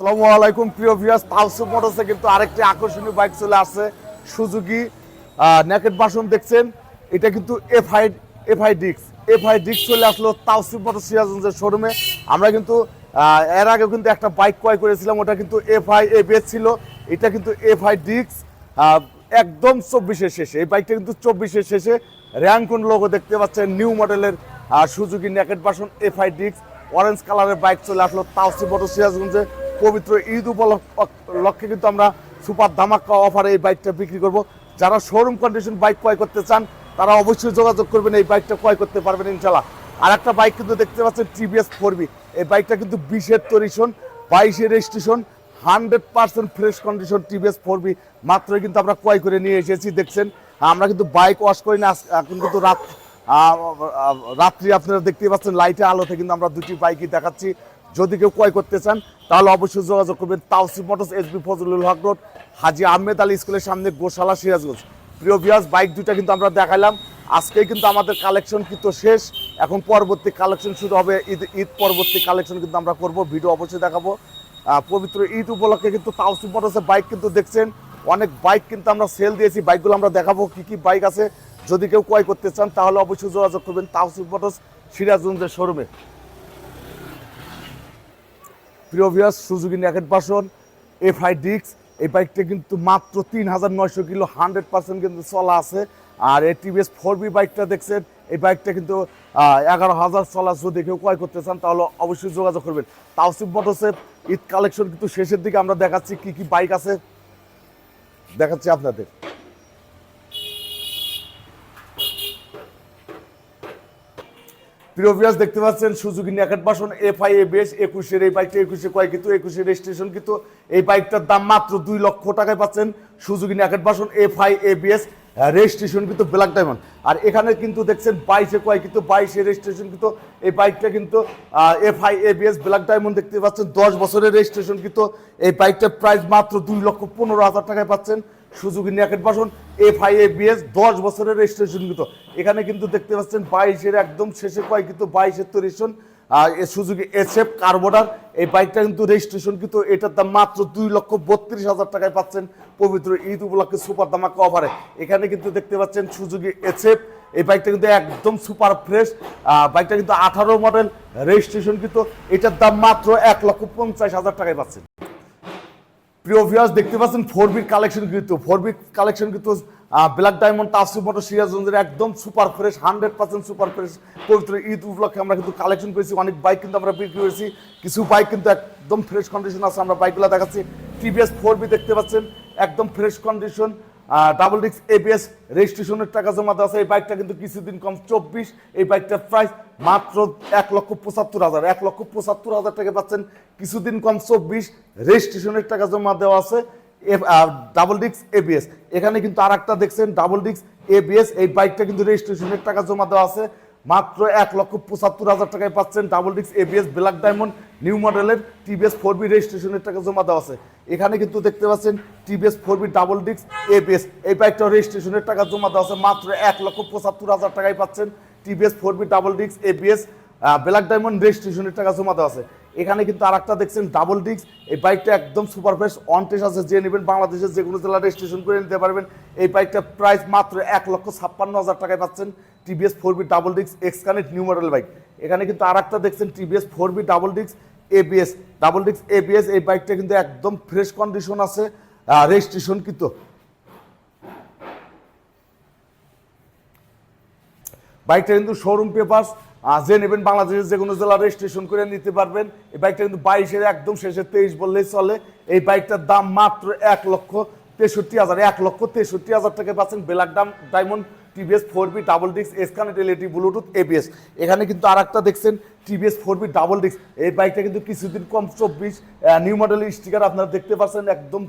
সালামু আলাইকুম, প্রিয় ভিউয়ার্স তাওসুফ মোটরসে কিন্তু আরেকটি আকর্ষণীয় বাইক চলে আসছে, সুজুকি নেকেট বাসন দেখছেন। এটা কিন্তু এফআই এফআই ডিক্স এফআই ডিক্স চলে আসলো তাওসিফ মোটর সিরাজগঞ্জের শোরুমে আমরা কিন্তু এর আগে কিন্তু একটা বাইক ক্রয় করেছিলাম, ওটা কিন্তু এফআই এবিএস ছিল। এটা কিন্তু এফআই ডিক্স একদম চব্বিশের শেষে। এই বাইকটা কিন্তু চব্বিশের শেষে। র্যাঙ্কুন লোগো দেখতে পাচ্ছেন নিউ মডেলের সুজুকি নেকেট বাসন এফআই ডিক্স অরেঞ্জ কালারের বাইক চলে আসলো তাওসি মোটর সিরাজগঞ্জে। পবিত্র ঈদ উপলক্ষে কিন্তু আমরা সুপার ধামাক্কা অফারে এই বাইকটা বিক্রি করব। যারা শোরুম কন্ডিশন বাইক ক্রয় করতে চান, তারা অবশ্যই যোগাযোগ করবেন, এই বাইকটা ক্রয় করতে পারবেন ইনশাল্লাহ আর একটা বাইক কিন্তু দেখতে পাচ্ছেন টিভিএস ফোর এই বাইকটা কিন্তু বিশের তরিশন বাইশের registration hundred percent fresh condition TVS four V মাত্রই কিন্তু আমরা ক্রয় করে নিয়ে এসেছি, দেখছেন? আমরা কিন্তু বাইক ওয়াশ করি না এখন কিন্তু রাত রাত্রি আপনারা দেখতে পাচ্ছেন লাইটে আলোতে কিন্তু আমরা দুটি বাইকই দেখাচ্ছি। যদি কেউ ক্রয় করতে চান, তাহলে অবশ্যই যোগাযোগ করবেন Taosif motors SB Fazlul Haque road, Haji Ahmed Ali স্কুলের সামনে গোশালা সিরাজগঞ্জ। প্রিয় বিয়াস বাইক দুটা কিন্তু আমরা দেখালাম। আজকে কিন্তু আমাদের কালেকশন কিন্তু শেষ। এখন পরবর্তী কালেকশন শুরু হবে। ঈদ ঈদ পরবর্তী কালেকশন কিন্তু আমরা করব। ভিডিও অবশ্যই দেখাবো। পবিত্র ঈদ উপলক্ষে কিন্তু তাওসিফ মোটরসের বাইক কিন্তু দেখছেন। অনেক বাইক কিন্তু আমরা সেল দিয়েছি। বাইকগুলো আমরা দেখাবো কি কি বাইক আছে। যদি কেউ ক্রয় করতে চান, তাহলে অবশ্যই যোগাযোগ করবেন তাওসিফ মোটরস সিরাজগঞ্জের শোরুমে প্রিয় viewers Suzuki naked version FI ডিক্স এই বাইকটা কিন্তু মাত্র তিন হাজার নয়শো কিলো হান্ড্রেড পার্সেন্ট কিন্তু চলা আছে। আর এই টিভিএস ফোর বি বাইকটা দেখছেন, এই বাইকটা কিন্তু এগারো হাজার চলা যদি কেউ ক্রয় করতে চান, তাহলে অবশ্যই যোগাযোগ করবেন। তাওসিফ মোটরসের ঈদ কালেকশন কিন্তু শেষের দিকে আমরা দেখাচ্ছি, কি কি বাইক আছে। দেখাচ্ছি আপনাদের। প্রিয় ভিউয়ার্স, দেখতে পাচ্ছেন সুজুকি ন্যাকেট বাসন এফআই এ বেশ, একুশের এই বাইকটা একুশে কয় কিন্তু একুশে রেজিস্ট্রেশন কিন্তু, এই বাইকটার দাম মাত্র দুই লক্ষ টাকায় পাচ্ছেন Suzuki naked version FI A BS registration কিন্তু ব্ল্যাক ডায়মন্ড আর এখানে কিন্তু দেখছেন বাইশে কয় কিন্তু, বাইশে রেজিস্ট্রেশন কিন্তু, এই বাইকটা কিন্তু FI A BS black diamond দেখতে পাচ্ছেন, দশ বছরের রেজিস্ট্রেশন কিন্তু, এই বাইকটার প্রাইস মাত্র দুই লক্ষ পনেরো হাজার টাকায় পাচ্ছেন। Suzuki naked version. F I এ দশ বছরের রেজিস্ট্রেশন কিন্তু। এখানে কিন্তু দেখতে পাচ্ছেন বাইশের একদম শেষে কয় কিন্তু বাইশের তো registration Suzuki S F carburettor এই বাইকটা কিন্তু রেজিস্ট্রেশন কিন্তু এটার দাম মাত্র দুই লক্ষ বত্রিশ হাজার টাকায় পাচ্ছেন পবিত্র ঈদ উপলক্ষে সুপার দামাকা অফারে এখানে কিন্তু দেখতে পাচ্ছেন সুজুকি এস এফ এই বাইকটা কিন্তু একদম সুপার ফ্রেশ। বাইকটা কিন্তু আঠারো মডেল রেজিস্ট্রেশন কিন্তু, এটার দাম মাত্র এক লক্ষ পঞ্চাশ হাজার টাকায় পাচ্ছেন। প্রিয় ভিউয়ার্স দেখতে পাচ্ছেন ফোর বির কালেকশন কিন্তু ফোর বির কালেকশন কিন্তু ব্ল্যাক ডায়মন্ড তাসিফ মোটর সিরাজগঞ্জের একদম super fresh hundred percent super fresh পবিত্র ঈদ উপলক্ষে আমরা কিন্তু কালেকশন করেছি অনেক বাইক কিন্তু আমরা বিক্রি করেছি, কিছু বাইক কিন্তু একদম ফ্রেশ কন্ডিশন আছে, আমরা বাইকগুলো দেখাচ্ছি টিভিএস ফোর বি দেখতে পাচ্ছেন, একদম ফ্রেশ কন্ডিশন ডাবল ডিক্স এবিএস রেজিস্ট্রেশনের টাকা জমা দেওয়া আছে, এই বাইকটা কিন্তু কিছুদিন কম, চব্বিশ, এই বাইকটার প্রাইস মাত্র এক লক্ষ পঁচাত্তর হাজার। এক লক্ষ পঁচাত্তর হাজার টাকা পাচ্ছেন। কিছুদিন কম চব্বিশ রেজিস্ট্রেশনের টাকা জমা দেওয়া আছে ডাবল ডিক্স এবিএস। এখানে কিন্তু আর একটা দেখছেন, ডাবল ডিক্স এবিএস। এই বাইকটা কিন্তু রেজিস্ট্রেশনের টাকা জমা দেওয়া আছে। মাত্র এক লক্ষ পঁচাত্তর হাজার টাকায় পাচ্ছেন ডাবল ডিক্স এবিএস ব্ল্যাক ডায়মন্ড নিউ মডেলের টিভিএস ফোর বি রেজিস্ট্রেশনের টাকা জমা দেওয়া আছে। এখানে কিন্তু দেখতে পাচ্ছেন টিভিএস ফোর বি ডাবল ডিক্স এবিএস। এই বাইকটা রেজিস্ট্রেশনের টাকা জমা দেওয়া আছে। মাত্র এক লক্ষ পঁচাত্তর হাজার টাকায় পাচ্ছেন। টিভিএস ফোর বি ডাবল ডিক্স এবিএস ব্ল্যাক ডায়মন্ড রেজিস্ট্রেশনের টাকা জমাতে আছে। এখানে কিন্তু আর একটা দেখছেন ডাবল ডিক্স এই বাইকটা একদম সুপার ফ্রেশ অন টেস্ট আছে, যে নেবেন বাংলাদেশের যে কোনো জেলা রেজিস্ট্রেশন করে নিতে পারবেন। এই বাইকটার প্রাইস মাত্র এক লক্ষ ছাপ্পান্ন হাজার টাকায় পাচ্ছেন টিভিএস ফোর বি ডাবল ডিক্স x connect new model bike এখানে কিন্তু আর একটা দেখছেন টিভিএস ফোর বি ডাবল ডিক্স এবিএস ডাবল ডিক্স এবিএস এই বাইকটা কিন্তু একদম ফ্রেশ কন্ডিশন আছে রেজিস্ট্রেশন কিন্তু বাইকটা কিন্তু শোরুম পেপার যে নেবেন বাংলাদেশের যে কোনো জেলা রেজিস্ট্রেশন করে নিতে পারবেন। এই বাইকটা কিন্তু বাইশের একদম শেষে তেইশ বললেই চলে। এই বাইকটার দাম মাত্র এক লক্ষ তেষট্টি হাজার, এক লক্ষ তেষট্টি হাজার টাকা পাচ্ছেন black Dam diamond TVS four V double ডিক্স এসকানেট এলইডি ব্লুটুথ এবিএস এখানে কিন্তু আর একটা দেখছেন, টিভিএস ফোর বি ডাবল ডিক্স এই বাইকটা কিন্তু কিছুদিন কম চব্বিশ নিউ মডেলের স্টিকার আপনারা দেখতে পাচ্ছেন, একদম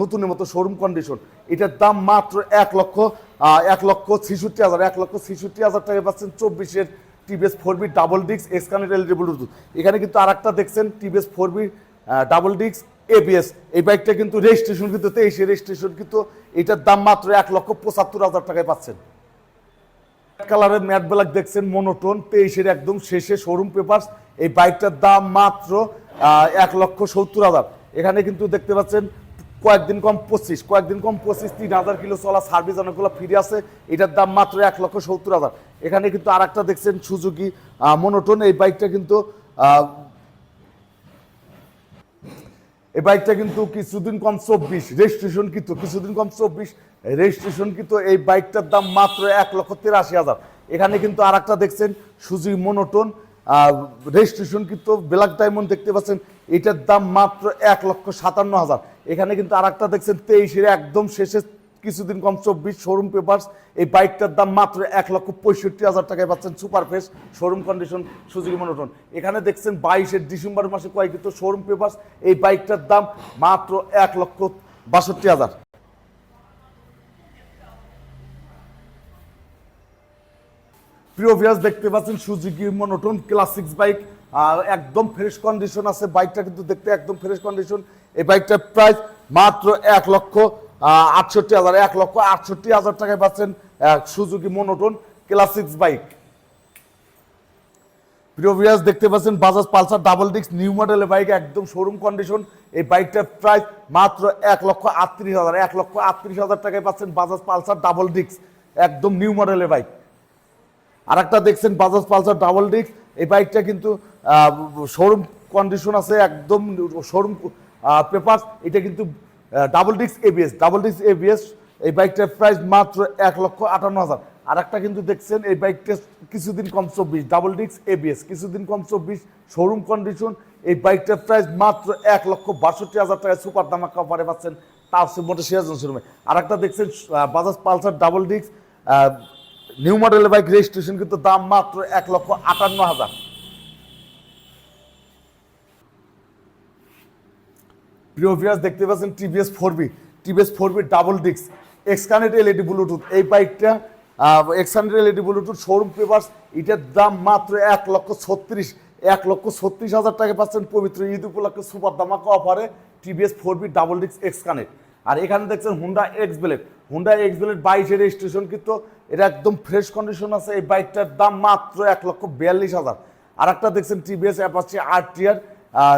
নতুনের মতো শোরুম কন্ডিশন এটার দাম মাত্র এক লক্ষ এক লক্ষ ছিষট্টি হাজার, এক লক্ষ ছিষট্টি হাজার টাকা পাচ্ছেন চব্বিশের টিভিএস ফোর বি ডাবল ডিক্স এসকানেট এলইডি ব্লুটুথ এখানে কিন্তু আর একটা দেখছেন টিভিএস ফোর বি ডাবল ডিক্স এবিএস এই বাইকটা কিন্তু রেজিস্ট্রেশন কিন্তু তেইশে রেজিস্ট্রেশন কিন্তু এটার দাম মাত্র এক লক্ষ পঁচাত্তর হাজার টাকায় পাচ্ছেন। কালারের ম্যাট ব্ল্যাক দেখছেন মনোটোন তেইশের একদম শেষে শোরুম পেপারস এই বাইকটার দাম মাত্র এক লক্ষ সত্তর হাজার। এখানে কিন্তু দেখতে পাচ্ছেন কয়েকদিন কম পঁচিশ, কয়েকদিন কম পঁচিশ, তিন হাজার কিলো চলা সার্ভিস অনেকগুলো ফিরে আছে, এটার দাম মাত্র এক লক্ষ সত্তর হাজার। এখানে কিন্তু আর একটা দেখছেন সুজুকি মনোটোন এই বাইকটা কিন্তু এই বাইকটা কিন্তু কিছুদিন কম চব্বিশ রেজিস্ট্রেশন কিন্তু কিছুদিন কম চব্বিশ রেজিস্ট্রেশন কিন্তু এই বাইকটার দাম মাত্র এক লক্ষ তিরাশি হাজার। এখানে কিন্তু আর একটা দেখছেন সুজি মনোটন রেজিস্ট্রেশন কিন্তু ব্ল্যাক ডায়মন্ড দেখতে পাচ্ছেন, এটার দাম মাত্র এক লক্ষ সাতান্ন হাজার। এখানে কিন্তু আর একটা দেখছেন, তেইশের একদম শেষে কিছুদিন কম চব্বিশ শোরুম পেপারস এই বাইকটার দাম মাত্র এক লক্ষ পঁয়ষট্টি হাজার টাকায় পাচ্ছেন super fresh showroom condition Suzuki monotone এখানে দেখছেন বাইশের ডিসেম্বর মাসে কয়েকৃত শোরুম পেপারস এই বাইকটার দাম মাত্র এক লক্ষ বাষট্টি হাজার। প্রিয় ভিয়াস দেখতে পাচ্ছেন সুজুকি মনোটন ক্লাসিক্স বাইক আর একদম ফ্রেশ কন্ডিশন আছে। বাইকটা কিন্তু দেখতে একদম ফ্রেশ কন্ডিশন এই বাইকটার প্রাইস মাত্র এক লক্ষ আটষট্টি হাজার, এক লক্ষ আটষট্টি হাজার টাকায় পাচ্ছেন সুজুকি মনোটন ক্লাসিক্স বাইক। প্রিয় দেখতে পাচ্ছেন বাজাজ পালসার ডাবল ডিক্স নিউ মডেলের বাইক, একদম শোরুম কন্ডিশন এই বাইকটার প্রাইস মাত্র এক লক্ষ আটত্রিশ হাজার, এক লক্ষ আটত্রিশ হাজার টাকায় পাচ্ছেন বাজাজ পালসার ডাবল ডিক্স একদম নিউ মডেলের বাইক। আর একটা দেখছেন বাজাজ পালসার ডাবল ডিক্স এই বাইকটা কিন্তু শোরুম কন্ডিশন আছে, একদম শোরুম পেপার, এটা কিন্তু double disc ABS double disc ABS এই বাইকটার প্রাইস মাত্র এক লক্ষ আটান্ন হাজার। আর একটা কিন্তু দেখছেন, এই বাইকটা কিছুদিন কম চব্বিশ ডাবল ডিস্ক এবিএস কিছুদিন কম চব্বিশ শোরুম কন্ডিশন এই বাইকটার প্রাইস মাত্র এক লক্ষ বাষট্টি হাজার টাকায় সুপার দামাক্কা অফারে পাচ্ছেন তাও মোটর সিরাজন শোরুমে আর একটা দেখছেন Bajaj Pulsar double disc new মডেলের বাইক রেজিস্ট্রেশন কিন্তু দাম মাত্র এক লক্ষ আটান্ন হাজার। প্রিয় ভিউয়ার্স দেখতে পাচ্ছেন TVS four V TVS four V double disc Xconnect LED Bluetooth এই বাইকটা Xconnect LED Bluetooth showroom papers এটার দাম মাত্র এক লক্ষ ছত্রিশ, এক লক্ষ ছত্রিশ হাজার টাকা পাচ্ছেন পবিত্র ঈদ উপলক্ষে সুপার দামাকা অফারে TVS four V double disc Xconnect আর এখানে দেখছেন Honda X Blade Honda X Blade বাইশের রেজিস্ট্রেশন কিন্তু এটা একদম ফ্রেশ কন্ডিশন আছে। এই বাইকটার দাম মাত্র এক লক্ষ বিয়াল্লিশ হাজার। আর একটা দেখছেন টিভিএস অ্যাপাচি আর টিয়ার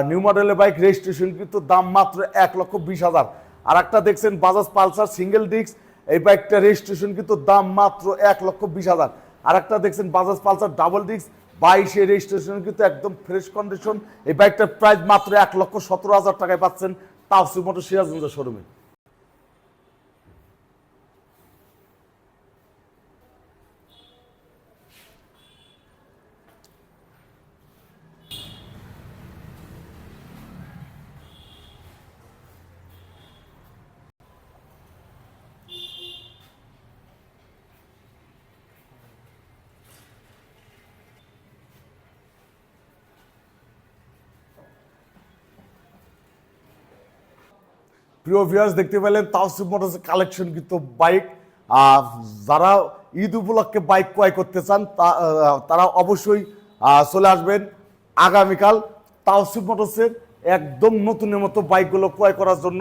নিউ মডেলের বাইক রেজিস্ট্রেশন কিন্তু দাম মাত্র এক লক্ষ বিশ হাজার। আর একটা দেখছেন বাজাজ পালসার সিঙ্গেল ডিস্ক এই বাইকটা রেজিস্ট্রেশন কিন্তু দাম মাত্র এক লক্ষ বিশ হাজার। আর একটা দেখছেন বাজাজ পালসার ডাবল ডিস্ক বাইশে রেজিস্ট্রেশন কিন্তু একদম ফ্রেশ কন্ডিশন এই বাইকটার প্রাইস মাত্র এক লক্ষ সতেরো হাজার টাকায় পাচ্ছেন তাও মোটর সিরাজগঞ্জ শোরুমে প্রিয় ভিউয়ার্স দেখতে পেলেন তাওসিফ মোটরস কালেকশন কিন্তু বাইক আর যারা ঈদ উপলক্ষে বাইক ক্রয় করতে চান তারা অবশ্যই চলে আসবেন আগামীকাল তাওসিফ মোটরসের একদম নতুনের মতো বাইকগুলো ক্রয় করার জন্য।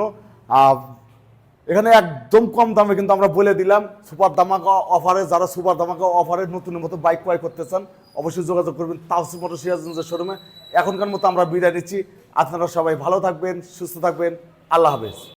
এখানে একদম কম দামে কিন্তু আমরা বলে দিলাম, সুপার দামাকা অফারে যারা সুপার দামাকা অফারে নতুনের মতো বাইক ক্রয় করতে চান, অবশ্যই যোগাযোগ করবেন তাওসিফ মোটর সিরাজগঞ্জের শোরুমে এখনকার মতো আমরা বিদায় নিচ্ছি। আপনারা সবাই ভালো থাকবেন, সুস্থ থাকবেন। আল্লাহ হাফেজ।